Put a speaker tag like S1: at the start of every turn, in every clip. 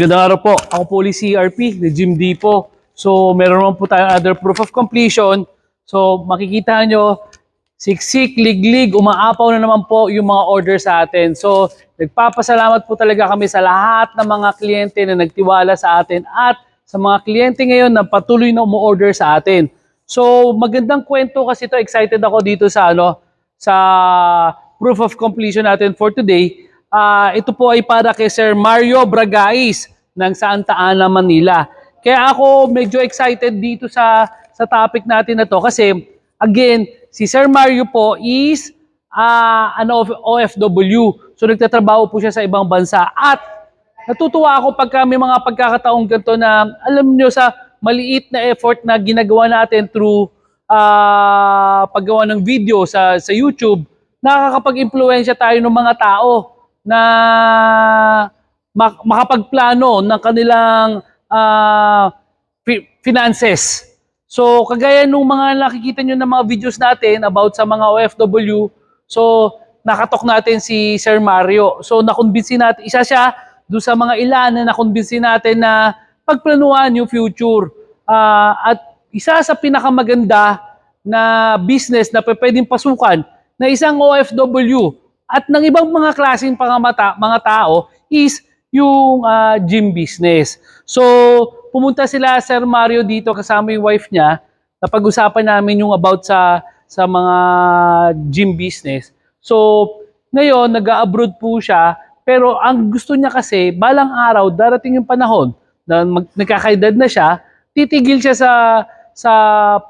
S1: Gandang araw po. Ako po ulit si CRP, ni Jim D po. So, meron naman po tayong other proof of completion. So, makikita nyo, siksik, liglig, umaapaw na naman po yung mga order sa atin. So, nagpapasalamat po talaga kami sa lahat ng mga kliyente na nagtiwala sa atin at sa mga kliyente ngayon na patuloy na umu-order sa atin. So, magandang kwento kasi to. Excited ako dito sa ano, sa proof of completion natin for today. Ah, ito po ay para kay Sir Mario Bragais ng Santa Ana, Manila. Kaya ako medyo excited dito sa sa topic natin na to kasi again, si Sir Mario po is ah, ano OFW. So nagtatrabaho po siya sa ibang bansa at natutuwa ako pagka may mga pagkakataong ganito na alam nyo sa maliit na effort na ginagawa natin through ah, paggawa ng video sa sa YouTube, nakakapag-impluwensya tayo ng mga tao na mak- makapagplano ng kanilang fi- finances. So, kagaya nung mga nakikita nyo ng mga videos natin about sa mga OFW, so, nakatok natin si Sir Mario. So, nakumbinsi natin, isa siya doon sa mga ilan na nakumbinsi natin na pagplanuhan yung future. Ah, at isa sa pinakamaganda na business na pwedeng pasukan na isang OFW at ng ibang mga klaseng pangamata, mga tao is yung ah, gym business. So, pumunta sila Sir Mario dito kasama yung wife niya. Napag-usapan namin yung about sa sa mga gym business. So, ngayon nag-abroad po siya, pero ang gusto niya kasi balang araw darating yung panahon na mag, nagkakaedad na siya, titigil siya sa sa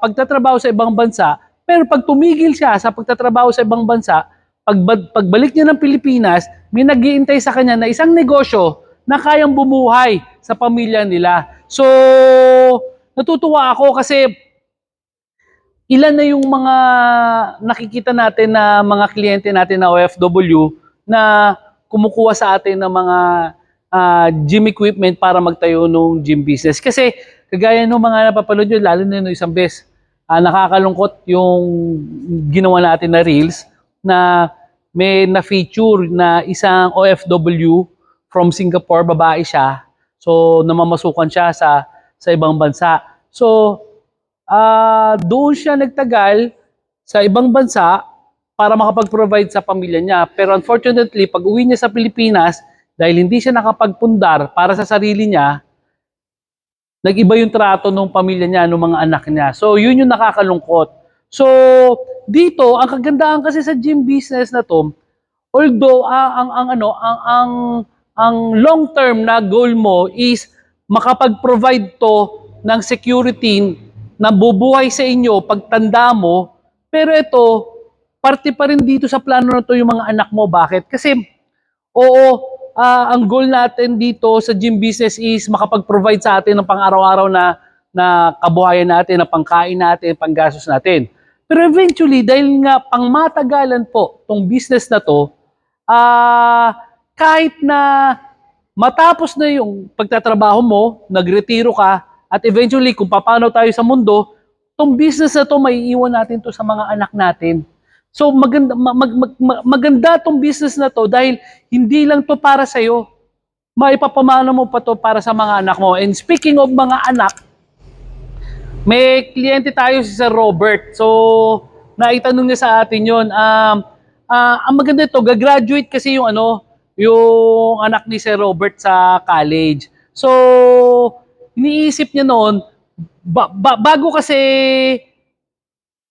S1: pagtatrabaho sa ibang bansa, pero pag tumigil siya sa pagtatrabaho sa ibang bansa, pag, pagbalik niya ng Pilipinas, may nagiintay sa kanya na isang negosyo na kayang bumuhay sa pamilya nila. So, natutuwa ako kasi ilan na yung mga nakikita natin na mga kliyente natin na OFW na kumukuha sa atin ng mga ah, gym equipment para magtayo ng gym business. Kasi kagaya ng mga napapanood nyo, lalo na yung isang beses, ah, nakakalungkot yung ginawa natin na reels na may na-feature na isang OFW from Singapore, babae siya. So, namamasukan siya sa, sa ibang bansa. So, ah doon siya nagtagal sa ibang bansa para makapag-provide sa pamilya niya. Pero unfortunately, pag uwi niya sa Pilipinas, dahil hindi siya nakapagpundar para sa sarili niya, nag-iba yung trato ng pamilya niya, ng mga anak niya. So, yun yung nakakalungkot. So, dito, ang kagandahan kasi sa gym business na to, although ang, ang, ang ano, ang, ang, ang long-term na goal mo is makapag-provide to ng security na bubuhay sa inyo pagtanda mo, pero ito, parte pa rin dito sa plano na to yung mga anak mo. Bakit? Kasi, oo, ah, ang goal natin dito sa gym business is makapag-provide sa atin ng pang-araw-araw na, na kabuhayan natin, na pangkain natin, panggastos natin. Pero eventually, dahil nga pangmatagalan po tong business na to, ah kahit na matapos na yung pagtatrabaho mo, nagretiro ka, at eventually kung paano tayo sa mundo, tong business na to, may iwan natin to sa mga anak natin. So maganda, ma- mag, mag, mag- maganda tong business na to dahil hindi lang to para sa'yo. Maipapamana mo pa to para sa mga anak mo. And speaking of mga anak, may kliyente tayo si Sir Robert. So, naitanong niya sa atin yun. Um, ah, ang maganda ito, gagraduate kasi yung ano, yung anak ni Sir Robert sa college. So, iniisip niya noon, ba- ba- bago kasi,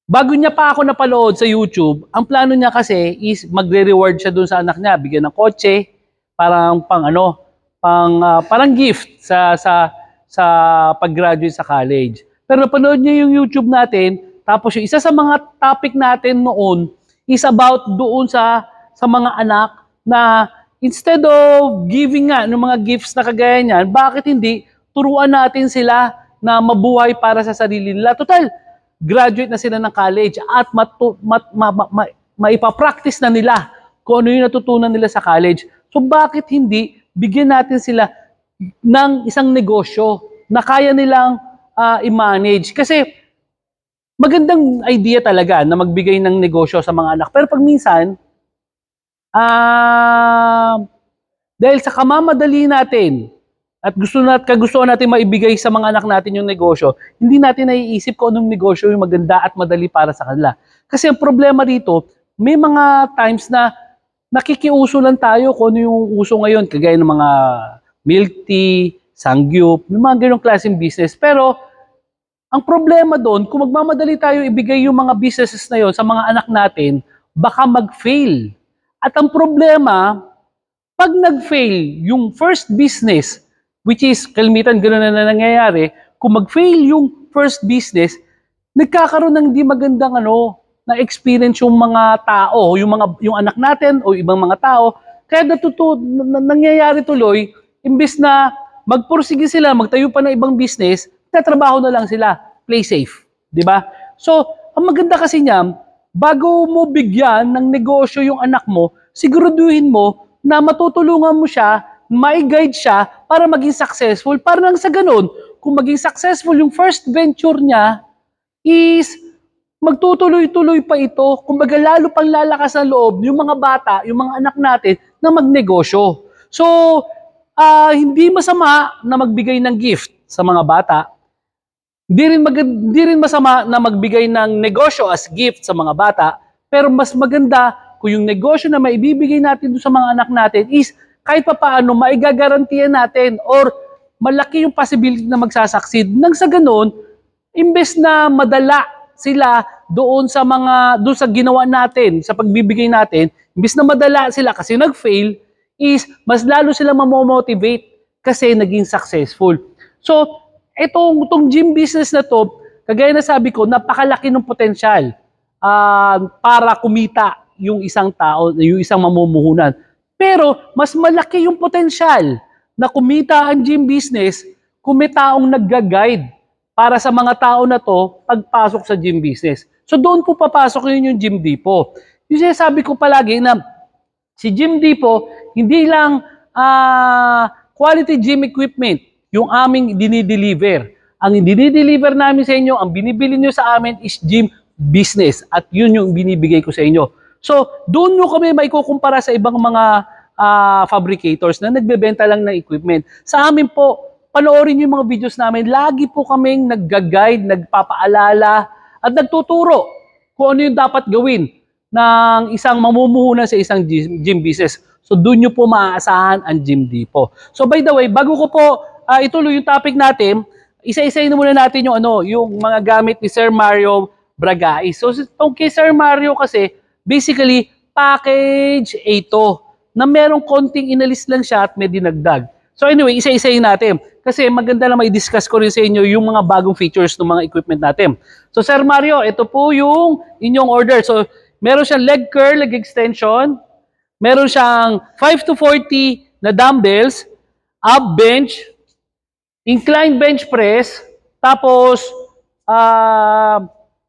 S1: bago niya pa ako napalood sa YouTube, ang plano niya kasi is magre-reward siya dun sa anak niya, bigyan ng kotse, parang pang ano, pang ah, parang gift sa sa sa pag-graduate sa college. Pero napanood niya yung YouTube natin, tapos yung isa sa mga topic natin noon is about doon sa sa mga anak na instead of giving nga ng mga gifts na kagaya niyan, bakit hindi turuan natin sila na mabuhay para sa sarili nila. Total, graduate na sila ng college at matu, mat, ma, ma, ma, maipapractice na nila kung ano yung natutunan nila sa college. So bakit hindi bigyan natin sila ng isang negosyo na kaya nilang ah, i-manage? Kasi magandang idea talaga na magbigay ng negosyo sa mga anak. Pero pag minsan, ah, dahil sa kamamadali natin at gusto nat kagustuhan natin maibigay sa mga anak natin yung negosyo, hindi natin naiisip kung anong negosyo yung maganda at madali para sa kanila. Kasi ang problema dito, may mga times na nakikiuso lang tayo kung ano yung uso ngayon, kagaya ng mga milk tea, sangyup, may mga ganong klaseng business. Pero ang problema doon, kung magmamadali tayo ibigay yung mga businesses na yon sa mga anak natin, baka mag-fail. At ang problema, pag nag-fail yung first business, which is kalimitan gano'n na nangyayari, kung mag-fail yung first business, nagkakaroon ng di magandang ano, na experience yung mga tao, yung mga yung anak natin o ibang mga tao. Kaya natutu na- na- nangyayari tuloy, imbes na magpursige sila, magtayo pa ng ibang business, tatrabaho na lang sila, play safe, 'di ba? So, ang maganda kasi niyan, bago mo bigyan ng negosyo yung anak mo, siguraduhin mo na matutulungan mo siya, may guide siya para maging successful. Para nang sa ganun, kung maging successful yung first venture niya, is magtutuloy-tuloy pa ito. Kumbaga lalo pang lalakas ang loob yung mga bata, yung mga anak natin na magnegosyo. So, ah, hindi masama na magbigay ng gift sa mga bata. Hindi rin, mag- hindi rin masama na magbigay ng negosyo as gift sa mga bata. Pero mas maganda kung yung negosyo na maibibigay natin sa mga anak natin is kahit pa paano maigagarantiyan natin or malaki yung possibility na magsasucceed. Nang sa ganun, imbes na madala sila doon sa mga doon sa ginawa natin, sa pagbibigay natin, imbes na madala sila kasi nag-fail, is mas lalo sila mamomotivate kasi naging successful. So, itong, itong gym business na to, kagaya na sabi ko, napakalaki ng potensyal ah, para kumita yung isang tao, yung isang mamumuhunan. Pero, mas malaki yung potensyal na kumita ang gym business kung may taong nagga-guide para sa mga tao na to pagpasok sa gym business. So doon po papasok yun yung Gym Depot. Yung sinasabi ko palagi na si Gym Depot, hindi lang ah, quality gym equipment yung aming dinideliver. Ang dinideliver namin sa inyo, ang binibili nyo sa amin is gym business at yun yung binibigay ko sa inyo. So, doon nyo kami may kukumpara sa ibang mga ah, fabricators na nagbebenta lang ng equipment. Sa amin po, panoorin nyo yung mga videos namin. Lagi po kaming nagga-guide, nagpapaalala, at nagtuturo kung ano yung dapat gawin ng isang mamumuhunan sa isang gym business. So doon nyo po maaasahan ang Gym Depot. So by the way, bago ko po ah, ituloy yung topic natin, isa-isayin na muna natin yung ano, yung mga gamit ni Sir Mario Bragais. So itong kay Sir Mario kasi, basically, package A to, na merong konting inalis lang siya at may dinagdag. So anyway, isa-isayin natin. Kasi maganda na may discuss ko rin sa inyo yung mga bagong features ng mga equipment natin. So Sir Mario, ito po yung inyong order. So meron siyang leg curl, leg extension. Meron siyang 5 to 40 na dumbbells, ab bench, incline bench press, tapos ah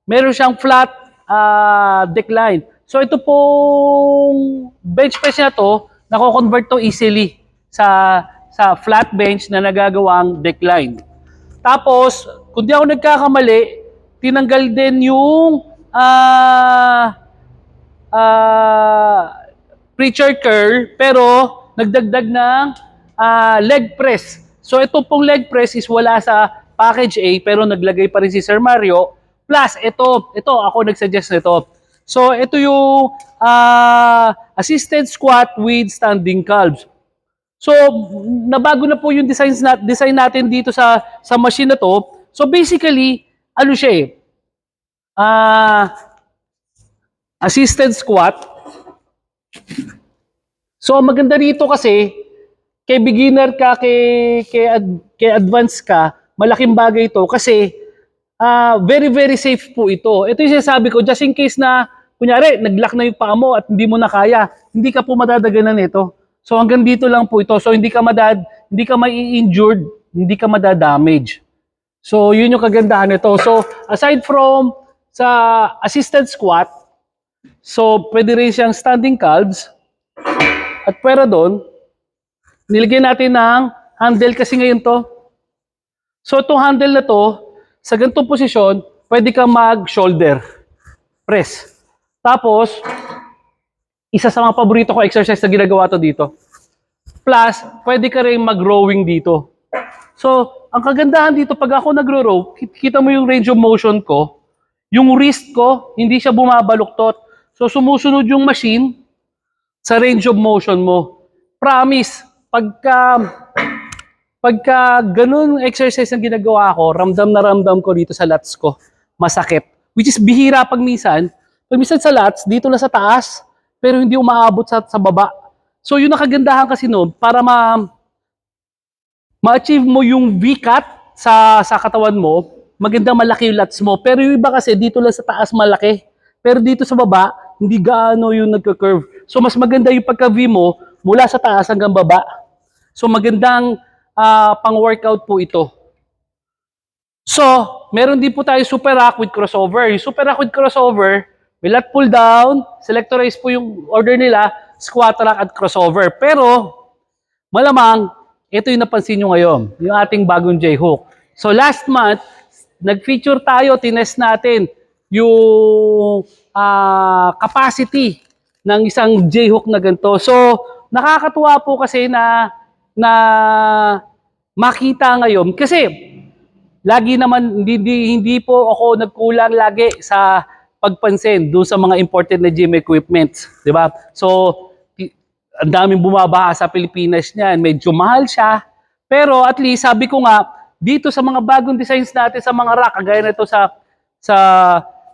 S1: meron siyang flat ah, decline. So ito pong bench press na to, nako-convert to easily sa sa flat bench na nagagawang decline. Tapos, kung di ako nagkakamali, tinanggal din yung ah ah preacher curl pero nagdagdag ng ah, leg press. So ito pong leg press is wala sa package A pero naglagay pa rin si Sir Mario. Plus ito, ito ako nagsuggest nito. So ito yung ah, assisted squat with standing calves. So nabago na po yung designs nat design natin dito sa sa machine na to. So basically, ano siya eh? Ah assisted squat So, maganda rito kasi, kay beginner ka, kay, kay, ad- kay advanced ka, malaking bagay ito kasi ah, very, very safe po ito. Ito yung sinasabi ko, just in case na, kunyari, nag-lock na yung paa mo at hindi mo na kaya, hindi ka po madadaganan nito. So, hanggang dito lang po ito. So, hindi ka madad, hindi ka mai-injured, hindi ka madadamage. So, yun yung kagandahan nito. So, aside from sa assisted squat, so, pwede rin siyang standing calves, at pwera doon, nilagyan natin ng handle kasi ngayon to. So itong handle na to, sa ganitong posisyon, pwede kang mag-shoulder press. Tapos, isa sa mga paborito ko exercise na ginagawa to dito. Plus, pwede ka rin mag-rowing dito. So, ang kagandahan dito, pag ako nagro-row, kit- kita mo yung range of motion ko, yung wrist ko, hindi siya bumabaluktot. So, sumusunod yung machine sa range of motion mo. Promise, pagka, pagka ganun exercise ang ginagawa ko, ramdam na ramdam ko dito sa lats ko, masakit. Which is bihira pag minsan, pag minsan sa lats, dito na sa taas, pero hindi umaabot sa, sa baba. So, yun ang kagandahan kasi noon, para ma, ma-achieve mo yung V-cut sa, sa katawan mo, magandang malaki yung lats mo. Pero yung iba kasi, dito lang sa taas malaki. Pero dito sa baba, hindi gaano yung nagka-curve. So, mas maganda yung pagka-V mo, mula sa taas hanggang baba. So, magandang ah, pang-workout po ito. So, meron din po tayo super rack with crossover. Yung super rack with crossover, may lat pull down, selectorize po yung order nila, squat rack at crossover. Pero, malamang, ito yung napansin nyo ngayon, yung ating bagong J-hook. So last month, nag-feature tayo, tinest natin yung ah, capacity ng isang J-hook na ganito. So, nakakatuwa po kasi na na makita ngayon kasi lagi naman hindi, hindi, po ako nagkulang lagi sa pagpansin doon sa mga imported na gym equipment, 'di ba? So ang daming bumabaha sa Pilipinas niyan, medyo mahal siya. Pero at least sabi ko nga dito sa mga bagong designs natin sa mga rack, kagaya nito sa sa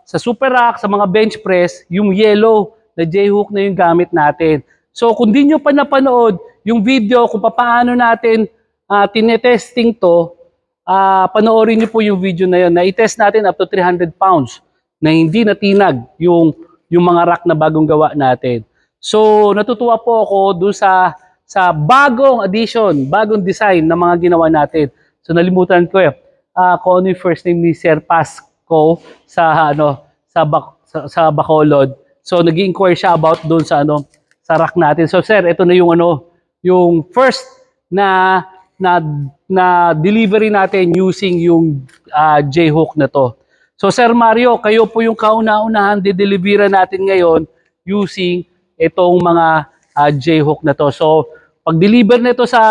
S1: sa super rack, sa mga bench press, yung yellow na J-hook na yung gamit natin. So kung di nyo pa napanood yung video kung paano natin uh, tinetesting to, ah panoorin nyo po yung video na yun na i-test natin up to 300 pounds na hindi natinag yung, yung mga rack na bagong gawa natin. So natutuwa po ako doon sa, sa bagong addition, bagong design na mga ginawa natin. So nalimutan ko eh, ah kung ano yung first name ni Sir Pasco sa ano sa Bac- sa, sa Bacolod. So nag-inquire siya about doon sa ano sa rack natin. So sir, ito na yung ano yung first na na na delivery natin using yung ah, J-hook na to. So Sir Mario, kayo po yung kauna-unahan didelivera natin ngayon using itong mga ah, J-hook na to. So pag-deliver nito sa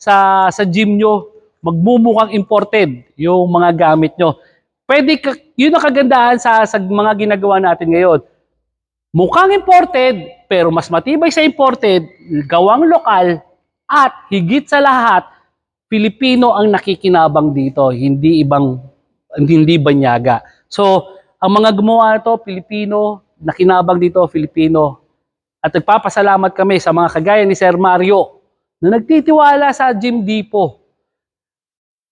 S1: sa sa gym nyo, magmumukhang imported yung mga gamit nyo. Pwede yun ang kagandahan sa, sa mga ginagawa natin ngayon. Mukhang imported, pero mas matibay sa imported, gawang lokal, at higit sa lahat, Pilipino ang nakikinabang dito, hindi ibang hindi banyaga. So, ang mga gumawa nito, Pilipino, nakinabang dito, Filipino. At nagpapasalamat kami sa mga kagaya ni Sir Mario na nagtitiwala sa Gym Depot.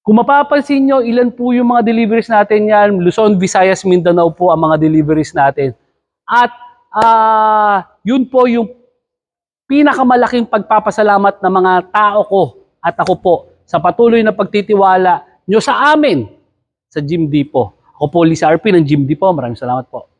S1: Kung mapapansin nyo, ilan po yung mga deliveries natin yan, Luzon, Visayas, Mindanao po ang mga deliveries natin. At ah, yun po yung pinakamalaking pagpapasalamat ng mga tao ko at ako po sa patuloy na pagtitiwala nyo sa amin sa Gym Depot. Ako po, Lisa RP ng Gym Depot. Maraming salamat po.